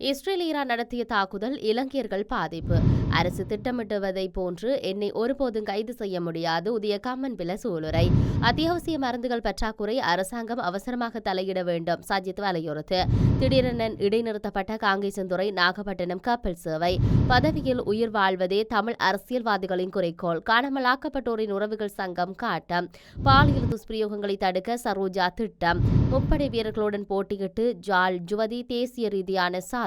Israel Iran நடத்திய தாக்குதல் இலங்கையர்கள் பாதிப்பு. அரசு திட்டமிட்டுவதை போன்று என்னை ஒருபோதும் கைது செய்ய முடியாது உதய கம்மன் பில சூளுரை. அத்தியாவசிய மருந்துகள் பற்றாக்குறை அரசாங்கம் அவசரமாக தலையிட வேண்டும் சஜித் வலியுறுத்து. திடீரென இடைநிறுத்தப்பட்ட காங்கேசந்துறை நாகப்பட்டினம் கப்பல் சேவை. பதவியில் உயிர் வாழ்வதே தமிழ் அரசியல்வாதிகளின் குறிக்கோள். காணாமலாக்கப்பட்டோரின் உறவுகள் சங்கம் காட்டம். பாலியல் துஷ்பிரயோகங்களை தடுக்க சரோஜா திட்டம். முப்படை வீரர்களுடன் போட்டியிட்டு ஜால் ஜுவதி தேசிய ரீதியான சாதனை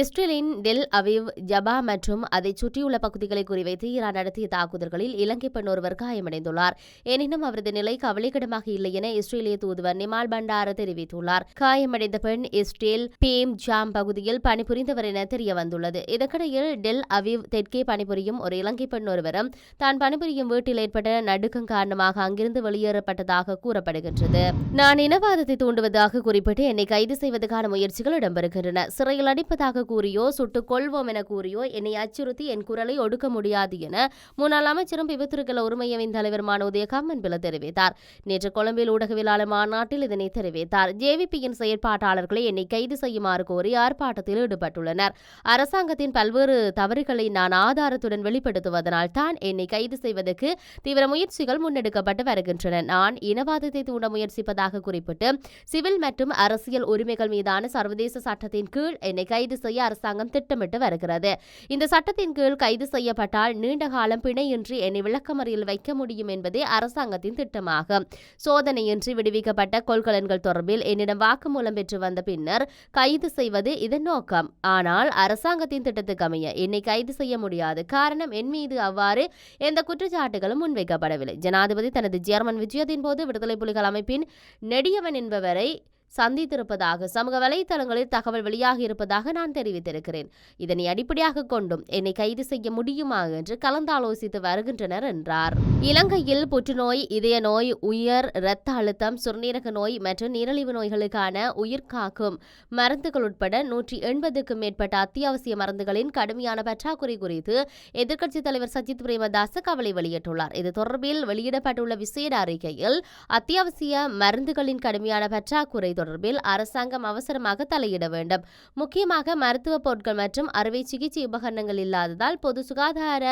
இஸ்ரேலின் டெல் அவிவ் ஜபா மற்றும் அதைச் சுற்றியுள்ள பகுதிகளை குறிவைத்து ஈரான் நடத்திய தாக்குதல்களில் இலங்கை பெண் ஒருவர் காயமடைந்துள்ளார். எனினும் அவரது நிலை கவலைக்கிடமாக இல்லை என இஸ்ரேலிய தூதுவர் நிமால் பண்டார தெரிவித்துள்ளார். காயமடைந்த பெண் இஸ்ரேல் பேம் ஜாம் பகுதியில் பணிபுரிந்தவர் என தெரிய வந்துள்ளது இதற்கிடையில் டெல் அவிவ் தெற்கே பணிபுரியும் ஒரு இலங்கை பெண் ஒருவரும் தான் பணிபுரியும் வீட்டில் ஏற்பட்ட நடுக்கம் காரணமாக அங்கிருந்து வெளியேறப்பட்டதாக கூறப்படுகின்றது. நான் இனவாதத்தை தூண்டுவதாக குறிப்பிட்டு என்னை கைது செய்வதற்கான முயற்சிகள் இடம்பெறுகின்றன. சிறையில் அடிப்பதாக கூறியோ சுட்டுக் கொள்வோம் என கூறியோ என்னை அச்சுறுத்தி என் குரலை ஒடுக்க முடியாது என முன்னாள் அமைச்சரும் விபத்திருக்கல உரிமையவின் தலைவருமான உதயகாமன் பில தெரிவித்தார். நேற்று கொழும்பில் ஊடகவியலாளர் மாநாட்டில் இதனை தெரிவித்தார். ஜேவிபியின் செயற்பாட்டாளர்களை என்னை கைது செய்யுமாறு கோரி ஆர்ப்பாட்டத்தில் ஈடுபட்டுள்ளனர். அரசாங்கத்தின் பல்வேறு தவறுகளை நான் ஆதாரத்துடன் வெளிப்படுத்துவதனால் தான் என்னை கைது செய்வதற்கு தீவிர முயற்சிகள் முன்னெடுக்கப்பட்டு வருகின்றன. நான் இனவாதத்தை தூண்ட முயற்சிப்பதாக குறிப்பிட்டு சிவில் மற்றும் அரசியல் உரிமைகள் மீதான சர்வதேச சட்டத்தின் கீழ் என்னை கைது செய்ய அரசாங்கம் திட்டமிட்டு வருகிறது. இந்த சட்டத்தின் கீழ் கைது செய்யப்பட்டால் நீண்ட காலம் பிணையின்றி என்னை விளக்கமறியல் வைக்க முடியும் என்பதே அரசாங்கத்தின் திட்டமாகும். சோதனையின்றி விடுவிக்கப்பட்ட கொள்கலன்கள் தொடர்பில் என்னிடம் வாக்குமூலம் பெற்று வந்த பின்னர் கைது செய்வது இதன் நோக்கம். ஆனால் அரசாங்கத்தின் திட்டத்துக்கு அமைய என்னை கைது செய்ய முடியாது. காரணம் என் மீது அவ்வாறு எந்த குற்றச்சாட்டுகளும் முன்வைக்கப்படவில்லை. ஜனாதிபதி தனது ஜெர்மன் விஜயத்தின் போது விடுதலை புலிகள் அமைப்பின் நெடியவன் என்பவரை சந்தித்திருப்பதாக சமூக வலைதளங்களில் தகவல் வெளியாகி இருப்பதாக நான் தெரிவித்திருக்கிறேன். இதனை அடிப்படையாக கொண்டும் என்னை கைது செய்ய முடியுமா என்று கலந்தாலோசித்து வருகின்றனர் என்றார். இலங்கையில் புற்றுநோய் இதய நோய் உயர் இரத்த அழுத்தம் சுரநீரக நோய் மற்றும் நீரிழிவு நோய்களுக்கான உயிர் காக்கும் மருந்துகள் உட்பட நூற்றி எண்பதுக்கும் மேற்பட்ட அத்தியாவசிய மருந்துகளின் கடுமையான பற்றாக்குறை குறித்து எதிர்க்கட்சித் தலைவர் சஜித் பிரேமதாச கவலை வெளியிட்டுள்ளார். இது தொடர்பில் வெளியிடப்பட்டுள்ள விசேட அறிக்கையில் அத்தியாவசிய மருந்துகளின் கடுமையான பற்றாக்குறை தொடர்பில் அரசாங்கம் அவசரமாக தலையிட வேண்டும். முக்கியமாக மருத்துவ பொருட்கள் மற்றும் அறுவை சிகிச்சை உபகரணங்கள் இல்லாததால் பொது சுகாதார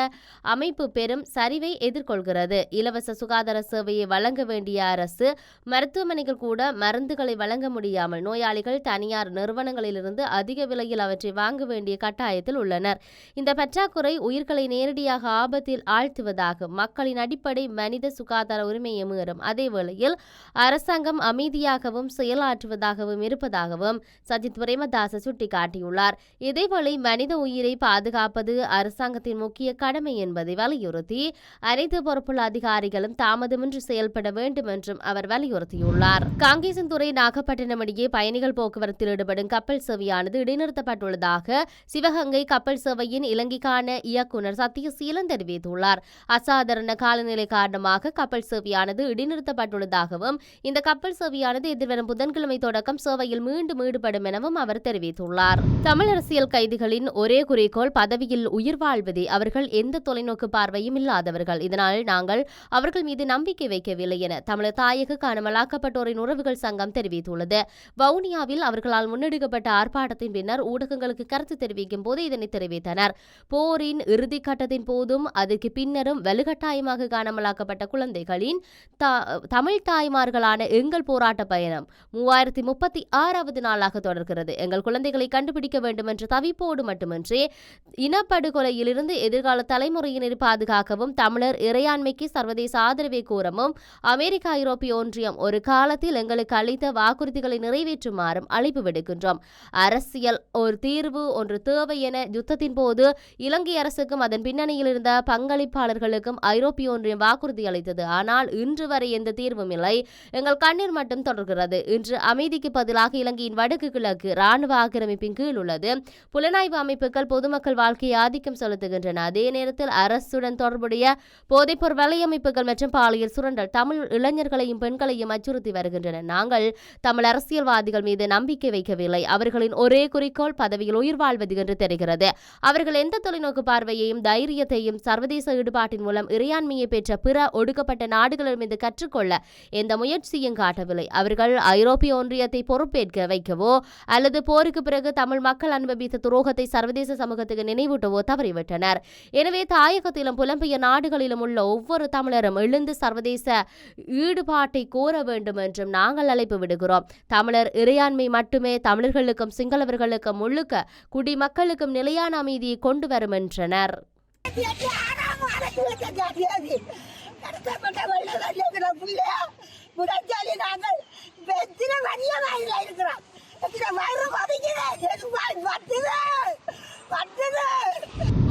அமைப்பு பெரும் சரிவை எதிர்கொள்கிறது. இலவச சுகாதார சேவையை வழங்க வேண்டிய அரசு மருத்துவமனைகள் கூட மருந்துகளை வழங்க முடியாமல் நோயாளிகள் தனியார் நிறுவனங்களிலிருந்து அதிக விலையில் அவற்றை வாங்க வேண்டிய கட்டாயத்தில் உள்ளனர். இந்த பற்றாக்குறை உயிர்களை நேரடியாக ஆபத்தில் ஆழ்த்துவதாக மக்களின் அடிப்படை மனித சுகாதார உரிமையை மீறும். அதேவேளையில் அரசாங்கம் அமைதியாகவும் செயலாற்றுவதாகவும் இருப்பதாகவும் சஜித் பிரேமதாச சுட்டிக்காட்டியுள்ளார். இதேவேளை மனித உயிரை பாதுகாப்பது அரசாங்கத்தின் முக்கிய கடமை என்பதை வலியுறுத்தி அனைத்து பொறுப்புள்ள அதிகாரிகளும் தாமதமின்றி செயல்பட வேண்டும் என்றும் அவர் வலியுறுத்தியுள்ளார். காங்கேசன்துறை நாகப்பட்டினம் இடையே பயணிகள் போக்குவரத்தில் ஈடுபடும் கப்பல் சேவையானது இடைநிறுத்தப்பட்டுள்ளதாக சிவகங்கை கப்பல் சேவையின் இலங்கைக்கான இயக்குநர் சத்தியசீலன் தெரிவித்துள்ளார். அசாதாரண காலநிலை காரணமாக கப்பல் சேவையானது இடைநிறுத்தப்பட்டுள்ளதாகவும் இந்த கப்பல் சேவையானது எதிர்வரும் புதன்கிழமை தொடக்கம் சேவையில் மீண்டும் ஈடுபடும் எனவும் அவர் தெரிவித்துள்ளார். தமிழ் அரசியல் கைதிகளின் ஒரே குறிக்கோள் பதவியில் உயிர் வாழ்வதே. அவர்கள் எந்த தொலைநோக்கு பார்வையும் இல்லாதவர்கள். இதனால் நாங்கள் அவர்கள் மீது நம்பிக்கை வைக்கவில்லை என தமிழர் தாயக காணாமலாக்கப்பட்டோரின் உறவுகள் சங்கம் தெரிவித்துள்ளது. வவுனியாவில் அவர்களால் முன்னெடுக்கப்பட்ட ஆர்ப்பாட்டத்தின் பின்னர் ஊடகங்களுக்கு கருத்து தெரிவிக்கும் போது இதனை தெரிவித்தனர். போரின் இறுதி கட்டத்தின் போதும் அதற்கு பின்னரும் வலுக்கட்டாயமாக காணாமலாக்கப்பட்ட குழந்தைகளின் தா- தமிழ் தாய்மார்களான எங்கள் போராட்ட பயணம். மூவாயிரத்தி முப்பத்தி ஆறாவது நாளாக தொடர்கிறது. எங்கள் குழந்தைகளை கண்டுபிடிக்க வேண்டும் என்ற தவிப்போடு மட்டுமின்றி இனப்படுகொலையிலிருந்து எதிர்கால தலைமுறையினரை பாதுகாக்கவும் தமிழர் இறையாண்மைக்கு சர்வதேச ஆதரவை கூறவும் அமெரிக்கா ஐரோப்பிய ஒன்றியம் ஒரு காலத்தில் எங்களுக்கு அளித்த வாக்குறுதிகளை நிறைவேற்றுமாறும் அழைப்பு விடுக்கின்றோம். அரசியல் ஒரு தீர்வு ஒன்று தேவை என யுத்தத்தின் போது இலங்கை அரசுக்கும் அதன் பின்னணியில் இருந்த பங்களிப்பாளர்களுக்கும் ஐரோப்பிய ஒன்றியம் வாக்குறுதி அளித்தது. ஆனால் இன்று வரை எந்த தீர்வும் இல்லை. எங்கள் கண்ணீர் மட்டும் தொடர்கிறது. இன்று அமைதிக்கு பதிலாக இலங்கையின் வடக்கு கிழக்கு ராணுவ ஆக்கிரமிப்பின் கீழ் உள்ளது. புலனாய்வு அமைப்புகள் பொதுமக்கள் வாழ்க்கையை ஆதிக்கம் செலுத்துகின்றன. அதே நேரத்தில் அரசுடன் தொடர்புடைய போதைப்பொருள் வலையமைப்புகள் மற்றும் பாலியல் சுரண்டல் தமிழ் இளைஞர்களையும் பெண்களையும் அச்சுறுத்தி வருகின்றன. நாங்கள் தமிழ் அரசியல்வாதிகள் மீது நம்பிக்கை வைக்கவில்லை. அவர்களின் ஒரே குறிக்கோள் பதவியில் உயிர் வாழ்வது என்று தெரிகிறது. அவர்கள் எந்த தொலைநோக்கு பார்வையையும் தைரியத்தையும் சர்வதேச ஈடுபாட்டின் மூலம் இறையாண்மையை பெற்ற பிற ஒடுக்கப்பட்ட நாடுகளிடமிருந்து கற்றுக்கொள்ள எந்த முயற்சியும் காட்டவில்லை. அவர்கள் ஐரோப்பிய ஒன்றியத்தை பொறுப்பேற்க வைக்கவோ அல்லது போருக்கு பிறகு தமிழ் மக்கள் அனுபவித்த துரோகத்தை சர்வதேச சமூகத்துக்கு நினைவூட்டவோ தவறிவிட்டனர். எனவே தாயகத்திலும் புலம்பெயர் நாடுகளிலும் உள்ள ஒவ்வொரு தமிழரும் எழுந்து சர்வதேச ஈடுபாட்டை கோர வேண்டும் என்றும் நாங்கள் அழைப்பு விடுகிறோம். தமிழர் இறையாண்மை மட்டுமே தமிழர்களுக்கும் சிங்களவர்களுக்கும் முழுக்க குடிமக்களுக்கும் நிலையான அமைதியை கொண்டு வரும் என்றனர் நாங்கள் எத்தனை வரிய வயல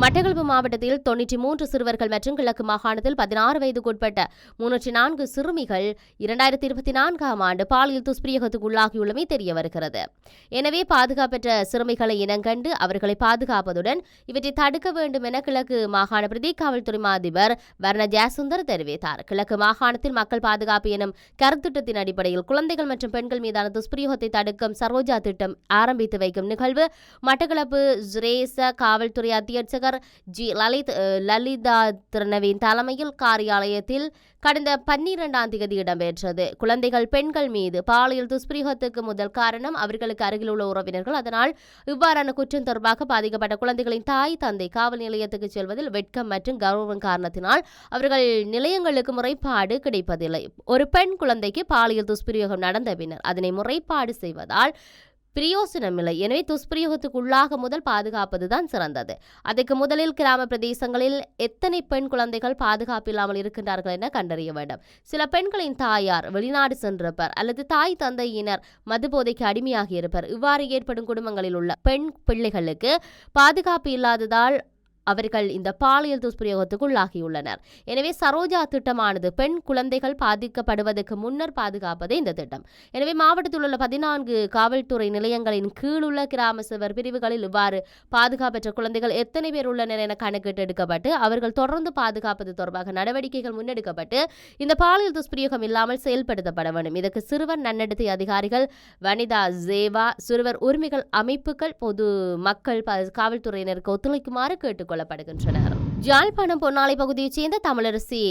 மட்டக்களப்பு மாவட்டத்தில் தொன்னூற்றி மூன்று சிறுவர்கள் மற்றும் கிழக்கு மாகாணத்தில் பதினாறு வயதுக்குட்பட்ட முன்னூற்றி நான்கு சிறுமிகள் இரண்டாயிரத்தி இருபத்தி நான்காம் ஆண்டு பாலியல் துஷ்பிரயோகத்துக்கு உள்ளாகியுள்ளமை தெரிய வருகிறது. எனவே பாதுகாப்பற்ற சிறுமிகளை இனங்கண்டு அவர்களை பாதுகாப்பதுடன் இவற்றை தடுக்க வேண்டும் என கிழக்கு மாகாண பிரதி காவல்துறை மாதிபர் வர்ண ஜெயசுந்தர் தெரிவித்தார். கிழக்கு மாகாணத்தில் மக்கள் பாதுகாப்பு எனும் கருத்திட்டத்தின் அடிப்படையில் குழந்தைகள் மற்றும் பெண்கள் மீதான துஷ்பிரயோகத்தை தடுக்கும் சரோஜா திட்டம் ஆரம்பித்து வைக்கும் நிகழ்வு மட்டக்களப்பு ஜுரேச காவல்துறை அத்தியட்சகர் ஜி லலித் லலிதா திருநவின் தலைமையில் காரியாலயத்தில் கடந்த பன்னிரெண்டாம் தேதி இடம்பெற்றது. குழந்தைகள் பெண்கள் மீது பாலியல் துஷ்பிரயோகத்துக்கு முதல் காரணம் அவர்களுக்கு அருகில் உள்ள உறவினர்கள். அதனால் இவ்வாறான குற்றம் தொடர்பாக பாதிக்கப்பட்ட குழந்தைகளின் தாய் தந்தை காவல் நிலையத்துக்கு செல்வதில் வெட்கம் மற்றும் கௌரவம் காரணத்தினால் அவர்கள் நிலையங்களுக்கு முறைப்பாடு கிடைப்பதில்லை. ஒரு பெண் குழந்தைக்கு பாலியல் துஷ்பிரயோகம் நடந்த பின்னர் அதனை முறைப்பாடு செய்வதால் பிரயோசனமில்லை. எனவே துஷ்பிரயோகத்துக்கு உள்ளாக முதல் பாதுகாப்பதுதான் சிறந்தது. அதற்கு முதலில் கிராம பிரதேசங்களில் எத்தனை பெண் குழந்தைகள் பாதுகாப்பு இல்லாமல் இருக்கின்றார்கள் என கண்டறிய வேண்டும். சில பெண்களின் தாயார் வெளிநாடு சென்றிருப்பர் அல்லது தாய் தந்தையினர் மதுபோதைக்கு அடிமையாகி இருப்பர். இவ்வாறு ஏற்படும் குடும்பங்களில் உள்ள பெண் பிள்ளைகளுக்கு பாதுகாப்பு இல்லாததால் அவர்கள் இந்த பாலியல் துஷ்பிரயோகத்துக்கு உள்ளாகியுள்ளனர் எனவே சரோஜா திட்டமானது பெண் குழந்தைகள் பாதிக்கப்படுவதற்கு முன்னர் பாதுகாப்பதே இந்த திட்டம். எனவே மாவட்டத்தில் உள்ள பதினான்கு காவல்துறை நிலையங்களின் கீழுள்ள கிராம சிவர் பிரிவுகளில் இவ்வாறு பாதுகாப்பற்ற குழந்தைகள் எத்தனை பேர் உள்ளனர் என கணக்கிட்டு எடுக்கப்பட்டு அவர்கள் தொடர்ந்து பாதுகாப்பது தொடர்பாக நடவடிக்கைகள் முன்னெடுக்கப்பட்டு இந்த பாலியல் துஷ்பிரயோகம் இல்லாமல் செயல்படுத்தப்பட வேண்டும். இதற்கு சிறுவர் நன்னடத்தை அதிகாரிகள் வனிதா ஜேவா சிறுவர் உரிமைகள் அமைப்புகள் பொது மக்கள் ப- காவல்துறையினருக்கு ஒத்துழைக்குமாறு கொல்லப்படுகின்றனர் ஜாழ்ப்பாணம் பொன்னாலை பகுதியைச் சேர்ந்த தமிழரசி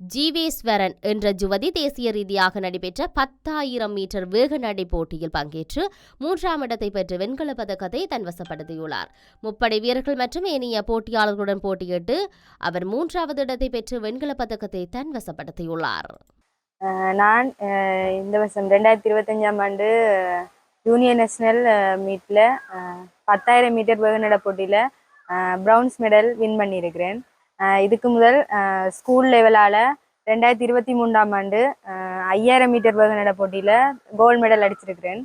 ஜீவேஸ்வரன் என்ற ஜுவதி தேசிய ரீதியாக நடைபெற்ற பத்தாயிரம் மீட்டர் வேக நடை போட்டியில் பங்கேற்று மூன்றாம் இடத்தை பெற்று வெண்கலப் பதக்கத்தை தன்வசப்படுத்தியுள்ளார் முப்படை வீரர்கள் மற்றும் ஏனைய போட்டியாளர்களுடன் போட்டியிட்டு அவர் மூன்றாவது இடத்தை பெற்று வெண்கலப் பதக்கத்தை தன்வசப்படுத்தியுள்ளார் நான் இந்த வருஷம் ரெண்டாயிரத்தி இருபத்தஞ்சாம் ஆண்டு யூனியன் நேஷனல் மீட்டில் பத்தாயிரம் மீட்டர் வேகநட போட்டியில் ப்ரௌன்ஸ் மெடல் வின் பண்ணியிருக்கிறேன் இதுக்கு முதல் ஸ்கூல் லெவலால் ரெண்டாயிரத்தி இருபத்தி மூன்றாம் ஆண்டு ஐயாயிரம் மீட்டர் வேகநட போட்டியில் கோல்டு மெடல் அடிச்சிருக்கிறேன்.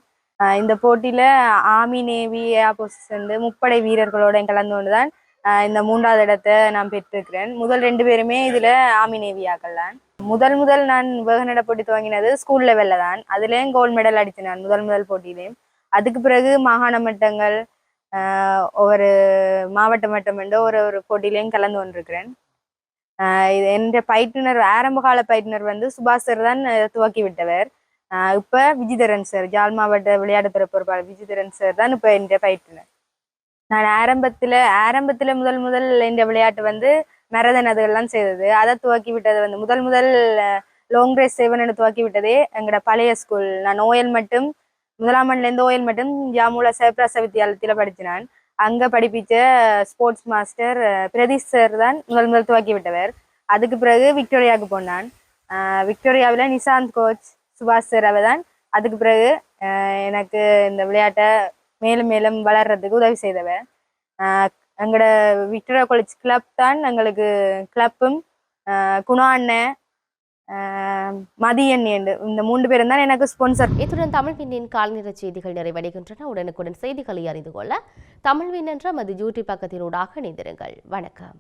இந்த போட்டியில் ஆர்மி நேவி ஏர்போர்ஸ் வந்து முப்படை வீரர்களோட கலந்து கொண்டு தான் இந்த மூன்றாவது இடத்தை நான் பெற்றிருக்கிறேன். முதல் ரெண்டு பேருமே இதில் ஆர்மி நேவி ஆக்கலாம் முதல் முதல் நான் வேகநட போட்டி துவங்கினது ஸ்கூல் லெவலில் தான். அதுலேயும் கோல்டு மெடல் அடித்தேன் நான் முதல் முதல் போட்டியிலையும் அதுக்கு பிறகு மாகாண மட்டங்கள் ஒவ்வொரு மாவட்ட மட்டம் என்று ஒரு ஒரு போட்டியிலையும் கலந்து கொண்டிருக்கிறேன். இது என்ற பயிற்றுனர் ஆரம்ப கால பயிற்றுனர் வந்து சுபாஷ் சார் தான் துவக்கி விட்டவர். இப்போ விஜிதரன் சார் ஜாழ் மாவட்ட விளையாட்டுத்துறை பொறுப்பாளர் விஜிதரன் சார் தான் இப்போ என்ற பயிற்றுனர். நான் ஆரம்பத்தில் ஆரம்பத்தில் முதல் முதல் இந்த விளையாட்டு வந்து மரதன் அதுகள்லாம் செய்தது. அதை துவக்கி விட்டது வந்து முதல் முதல் லாங் ரேஸ் சேவன் துவக்கி விட்டதே எங்களோட பழைய ஸ்கூல் நான் நோயல் மட்டும் முதலாம் ஆண்டுலேருந்து ஓயல் மட்டும் ஜாமுல சிவபிரச வித்தியாலயத்தில் படித்தினான் அங்கே படிப்பித்த ஸ்போர்ட்ஸ் மாஸ்டர் பிரதீஷ் சார் தான் முதல் முதல் துவக்கி விட்டவர். அதுக்கு பிறகு விக்டோரியாவுக்கு போனான். விக்டோரியாவில் நிசாந்த் கோச் சுபாஷ் சார் அவர் தான் அதுக்கு பிறகு எனக்கு இந்த விளையாட்டை மேலும் மேலும் வளர்றதுக்கு உதவி செய்தவர். எங்களோட விக்டோரியா காலேஜ் கிளப் தான் எங்களுக்கு கிளப்பும் குணா அண்ணன் மதியன் என்று இந்த மூன்று பேரும் தான் எனக்கு ஸ்பான்சர் இத்துடன் தமிழ் விண்ணின் கால்நிற செய்திகள் நிறைவடைகின்றன. உடனுக்குடன் செய்திகளை அறிந்து கொள்ள தமிழ் விண் என்ற மது யூடியூப் பக்கத்தினூடாக இணைந்திருங்கள். வணக்கம்.